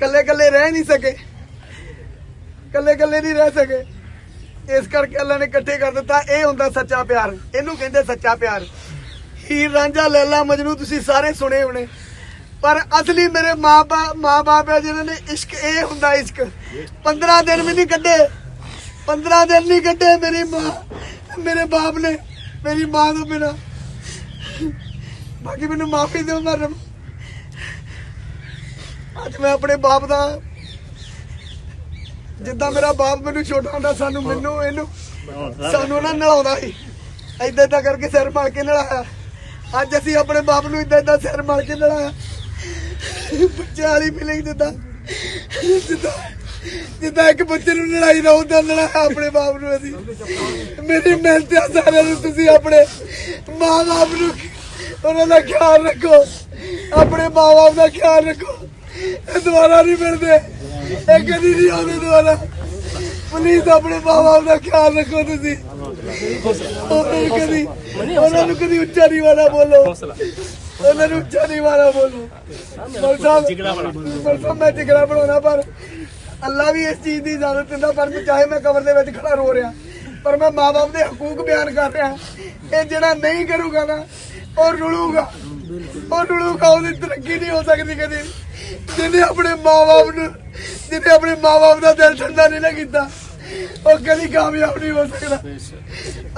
ਕੱਲੇ ਕੱਲੇ ਰਹਿ ਨਹੀਂ ਸਕੇ। ਕੱਲੇ ਕੱਲੇ ਨਹੀਂ ਰਹਿ ਸਕੇ। ਇਸ ਕਰਕੇ ਅੱਲਾ ਨੇ ਇਕੱਠੇ ਕਰ ਦਿੱਤਾ। ਇਹ ਹੁੰਦਾ ਸੱਚਾ ਪਿਆਰ। ਇਹਨੂੰ ਕਹਿੰਦੇ ਸੱਚਾ ਪਿਆਰ। ਹੀਰ ਰਾਂਝਾ ਲੈਲਾ ਮਜਨੂ ਤੁਸੀਂ ਸਾਰੇ ਸੁਣੇ ਹੋਣੇ। ਪਰ ਅਸਲੀ ਮੇਰੇ ਮਾਪਾ ਮਾਪੇ ਆ ਜਿਹਨਾਂ ਨੇ ਇਸ਼ਕ, ਇਹ ਹੁੰਦਾ ਇਸ਼ਕ। 15 ਦਿਨ ਵੀ ਨਹੀਂ ਕੱਢੇ। 15 ਦਿਨ ਨਹੀਂ ਕੱਢੇ ਮੇਰੀ ਮਾਂ। ਮੇਰੇ ਬਾਪ ਨੇ। ਮੇਰੀ ਮਾਂ ਤੋਂ ਬਿਨਾ। ਬਾਕੀ ਮੈਨੂੰ ਮਾਫੀ ਦਿਓ, ਮੈਂ ਅੱਜ ਮੈਂ ਆਪਣੇ ਬਾਪ ਦਾ ਜਿੱਦਾਂ ਮੇਰਾ ਬਾਪ ਮੈਨੂੰ ਛੋਟਾ ਹੁੰਦਾ ਸਾਨੂੰ ਮੈਨੂੰ ਇਹਨੂੰ ਸਾਨੂੰ ਨਾ ਨਲਾਉਂਦਾ ਸੀ। ਏਦਾਂ ਏਦਾਂ ਕਰਕੇ ਸਿਰ ਮਲ ਕੇ ਨਲਾਇਆ ਅੱਜ ਅਸੀਂ ਆਪਣੇ ਬਾਪ ਨੂੰ ਏਦਾਂ ਏਦਾਂ ਸਿਰ ਮਲ ਕੇ ਨਲਾਇਆ ਬੱਚਿਆਂ ਵਾਲੀ ਫੀਲਿੰਗ ਜਿੱਦਾਂ ਜਿੱਦਾਂ ਜਿੱਦਾਂ ਇੱਕ ਬੱਚੇ ਨੂੰ ਲੜਾਈ ਨਾ ਹੁੰਦਾ ਨਲਾਇਆ ਆਪਣੇ ਬਾਪ ਨੂੰ ਅਸੀਂ। ਮੇਰੀ ਮਿਹਨਤ ਆ ਸਾਰਿਆਂ ਨੂੰ ਤੁਸੀਂ ਆਪਣੇ ਮਾਂ ਬਾਪ ਨੂੰ ਉਹਨਾਂ ਦਾ ਖਿਆਲ ਰੱਖੋ। ਆਪਣੇ ਮਾਂ ਬਾਪ ਦਾ ਖਿਆਲ ਰੱਖੋ। ਇਹ ਦੁਬਾਰਾ ਨਹੀਂ ਮਿਲਦੇ। ਇਹ ਕਦੀ ਨਹੀਂ ਆਉਂਦੇ ਦੁਬਾਰਾ। ਪਲੀਜ਼ ਆਪਣੇ ਬਾਪ ਦਾ ਖਿਆਲ ਰੱਖੋ ਤੁਸੀਂ। ਉਹਨਾਂ ਨੂੰ ਕਦੀ ਉਹਨਾਂ ਨੂੰ ਕਦੀ ਉੱਚਾ ਨਹੀਂ ਵਾਲਾ ਬੋਲੋ। ਉਹਨਾਂ ਨੂੰ ਉੱਚਾ ਨਹੀਂ ਵਾਲਾ ਬੋਲੋ। ਮਲ ਸਾਹਿਬ ਮੈਂ ਜਿਗਰਾ ਬਣਾਉਣਾ ਪਰ ਅੱਲਾ ਵੀ ਇਸ ਚੀਜ਼ ਦੀ ਇਜਾਜ਼ਤ ਦਿੰਦਾ ਪਰ ਮੈਂ ਚਾਹੇ ਮੈਂ ਕਬਰ ਦੇ ਵਿੱਚ ਖੜਾ ਰੋ ਰਿਹਾ ਪਰ ਮੈਂ ਮਾਂ-ਬਾਪ ਦੇ ਹਕੂਕ ਬਿਆਨ ਕਰ ਰਿਹਾ। ਇਹ ਜਿਹੜਾ ਨਹੀਂ ਕਰੂਗਾ ਨਾ ਉਹ ਰੁਲੂਗਾ। ਉਹ ਰੁਲੂਗਾ, ਉਹਦੀ ਤਰੱਕੀ ਨਹੀਂ ਹੋ ਸਕਦੀ ਕਦੇ। ਜਿਹਨੇ ਆਪਣੇ ਮਾਂ-ਬਾਪ ਨੂੰ ਜਿਹਨੇ ਆਪਣੇ ਮਾਂ-ਬਾਪ ਦਾ ਦਿਲ ਠੰਡਾ ਨਹੀਂ ਨਾ ਕੀਤਾ, ਉਹ ਕਦੀ ਕਾਮਯਾਬ ਨਹੀਂ ਹੋ ਸਕਦਾ।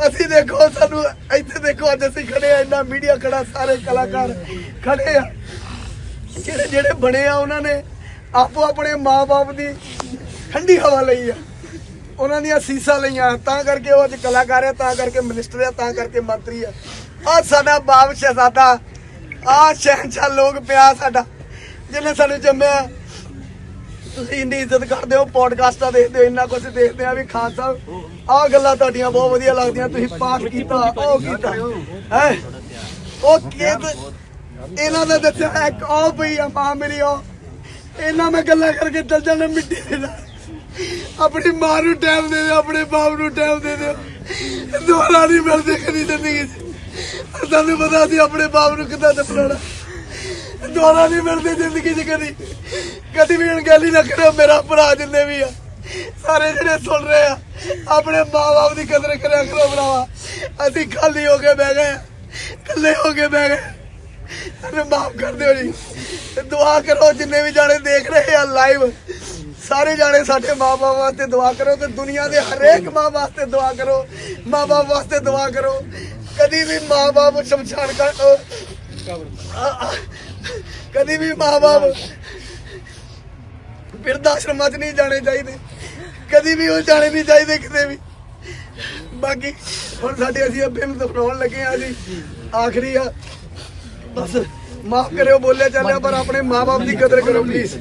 ਅਸੀਂ ਦੇਖੋ, ਸਾਨੂੰ ਇੱਥੇ ਦੇਖੋ, ਅੱਜ ਅਸੀਂ ਖੜੇ ਆ ਇੰਨਾ ਮੀਡੀਆ ਖੜਾ, ਸਾਰੇ ਕਲਾਕਾਰ ਖੜੇ ਆ। ਜਿਹੜੇ ਜਿਹੜੇ ਬਣੇ ਆ, ਉਹਨਾਂ ਨੇ ਆਪੋ ਆਪਣੇ ਮਾਪੇ ਦੀ ਠੰਡੀ ਹਵਾ ਲਈ ਆ। ਉਹਨਾਂ ਦੀਆਂ ਸੀਸਾਂ ਲਈਆਂ, ਤਾਂ ਕਰਕੇ ਉਹ ਅੱਜ ਕਲਾਕਾਰ ਆ, ਤਾਂ ਕਰਕੇ ਮਿਨਿਸਟਰ ਆ, ਤਾਂ ਕਰਕੇ ਮੰਤਰੀ ਆ। ਆ ਸਾਡਾ ਬਾਪ ਸ਼ਹਿਜ਼ਾਦਾ। ਆ ਸ਼ਹਿਨਸ਼ਾਹ ਲੋਕ ਪਿਆ ਸਾਡਾ, ਜਿਹਨੇ ਸਾਨੂੰ ਜੰਮਿਆ। ਤੁਸੀਂ ਇੰਨੀ ਇੱਜ਼ਤ ਕਰਦੇ ਹੋ, ਪੋਡਕਾਸਟਾਂ ਦੇਖਦੇ ਹੋ, ਇੰਨਾ ਕੁਝ ਦੇਖਦੇ ਆ ਵੀ ਖਾਨ ਸਾਹਿਬ ਆਹ ਗੱਲਾਂ ਤੁਹਾਡੀਆਂ ਬਹੁਤ ਵਧੀਆ ਲੱਗਦੀਆਂ, ਤੁਸੀਂ ਪਾਠ ਕੀਤਾ, ਉਹ ਕੀਤਾ। ਹੈ? ਉਹ ਕੀ ਇਹਨਾਂ ਦਾ ਦੱਸਿਆ ਇੱਕ ਉਹ ਪਈ ਆ, ਮਾਂ ਮੇਰੀ ਉਹ। ਇਹਨਾਂ ਮੈਂ ਗੱਲਾਂ ਕਰਕੇ ਚੱਲ ਜਾਣਾ ਮਿੱਟੀ ਦੇ ਨਾਲ। ਆਪਣੀ ਮਾਂ ਨੂੰ ਟਾਈਮ ਦੇ ਦਿਓ, ਆਪਣੇ ਬਾਪ ਨੂੰ ਟਾਈਮ ਦੇ ਦਿਓ। ਦੁਬਾਰਾ ਨਹੀਂ ਮਿਲਦੇ ਕਦੀ ਜ਼ਿੰਦਗੀ 'ਚ। ਤੁਹਾਨੂੰ ਪਤਾ ਸੀ ਆਪਣੇ ਬਾਪ ਨੂੰ ਕਿੱਦਾਂ ਦਫਨਾਉਣਾ ਦੁਬਾਰਾ ਨਹੀਂ ਮਿਲਦੇ ਜ਼ਿੰਦਗੀ 'ਚ ਕਦੀ। ਕਦੀ ਵੀ ਅਣਗਹਿਲੀ ਨਾ ਕਰਿਓ ਮੇਰਾ ਭਰਾ ਜਿੰਨੇ ਵੀ ਆ, ਸਾਰੇ ਜਿਹੜੇ ਸੁਣ ਰਹੇ ਆ, ਆਪਣੇ ਮਾਂ-ਬਾਪ ਦੀ ਕਦਰ ਕਰਿਆ ਕਰੋ ਭਰਾਵਾ। ਅਸੀਂ ਖਾਲੀ ਹੋ ਕੇ ਬਹਿ ਗਏ ਆ, ਇਕੱਲੇ ਹੋ ਕੇ ਬਹਿ ਗਏ ਮੈਨੂੰ ਮਾਫ ਕਰ ਦਿਓ ਜੀ। ਦੁਆ ਕਰੋ, ਜਿੰਨੇ ਵੀ ਜਾਣੇ ਦੇਖ ਰਹੇ ਆ ਲਾਈਵ ਸਾਰੇ ਜਾਣੇ ਸਾਡੇ ਮਾਪੇ ਵਾਸਤੇ ਦੁਆ ਕਰੋ ਤੇ ਦੁਨੀਆ ਦੇ ਹਰੇਕ ਮਾਂ ਵਾਸਤੇ ਦੁਆ ਕਰੋ। ਮਾਪੇ ਵਾਸਤੇ ਦੁਆ ਕਰੋ। ਕਦੀ ਵੀ ਮਾਂ-ਬਾਪ ਸ਼ਮਸ਼ਾਨ ਕਰ ਕਦੀ ਵੀ ਮਾਂ-ਬਾਪ ਬਿਰਧ ਆਸ਼ਰਮਾਂ 'ਚ ਨਹੀਂ ਜਾਣੇ ਚਾਹੀਦੇ। ਕਦੀ ਵੀ ਉਹ ਜਾਣੇ ਨਹੀਂ ਚਾਹੀਦੇ ਕਿਤੇ ਵੀ। ਬਾਕੀ ਹੁਣ ਸਾਡੇ ਅਸੀਂ ਅੱਬੇ ਨੂੰ ਦਫਨਾਉਣ ਲੱਗੇ ਆ ਜੀ। ਆਖਰੀ ਆ। ਬਸ ਮਾਫ ਕਰਿਓ, ਬੋਲਿਆ ਚੱਲਿਆ, ਪਰ ਆਪਣੇ ਮਾਪੇ ਦੀ ਕਦਰ ਕਰੋ ਪਲੀਜ਼